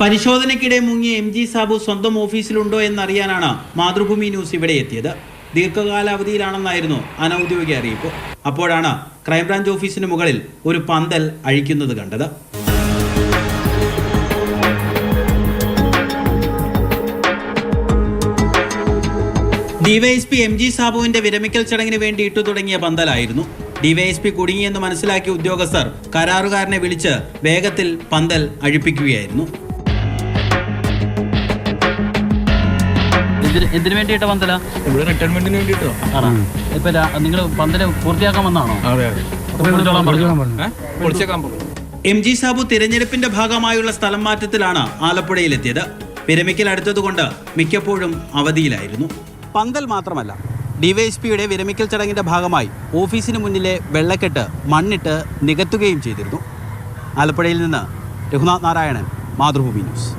പരിശോധനയ്ക്കിടെ മുങ്ങിയ M G Sabu സ്വന്തം ഓഫീസിലുണ്ടോ എന്നറിയാനാണ് Mathrubhumi news ഇവിടെ എത്തിയത്. ദീർഘകാലാവധിയിലാണെന്നായിരുന്നു അനൌദ്യോഗിക അറിയിപ്പ്. അപ്പോഴാണ് ക്രൈംബ്രാഞ്ച് ഓഫീസിന് മുകളിൽ ഒരു പന്തൽ അഴിക്കുന്നത് കണ്ടത്. ഡിവൈഎസ്പി എം ജി സാബുവിന്റെ വിരമിക്കൽ ചടങ്ങിന് വേണ്ടി ഇട്ടു തുടങ്ങിയ പന്തലായിരുന്നു. ഡിവൈഎസ്പി കുടുങ്ങിയെന്ന് മനസ്സിലാക്കിയ ഉദ്യോഗസ്ഥർ കരാറുകാരനെ വിളിച്ച് വേഗത്തിൽ പന്തൽ അഴിപ്പിക്കുകയായിരുന്നു. എന്തിന് വേണ്ടിയിട്ട് പന്തല? ഇവിടെ റിട്ടയർമെന്റിന് വേണ്ടിട്ടോ ആണോ? ഇപ്പൊ നിങ്ങൾ പന്തൽ പൂർത്തിയാക്കാൻ വന്നാണോ? അതെ അതെ. എം ജി സാബു തിരഞ്ഞെടുപ്പിന്റെ ഭാഗമായുള്ള സ്ഥലം മാറ്റത്തിലാണ് ആലപ്പുഴയിലെത്തിയത്. വിരമിക്കൽ അടുത്തതുകൊണ്ട് മിക്കപ്പോഴും അവധിയിലായിരുന്നു. പന്തൽ മാത്രമല്ല ഡിവൈഎസ്പിയുടെ വിരമിക്കൽ ചടങ്ങിന്റെ ഭാഗമായി ഓഫീസിന് മുന്നിലെ വെള്ളക്കെട്ട് മണ്ണിട്ട് നികത്തുകയും ചെയ്തിരുന്നു. ആലപ്പുഴയിൽ നിന്ന് രഘുനാഥ് നാരായണൻ മാതൃഭൂമി ന്യൂസ്.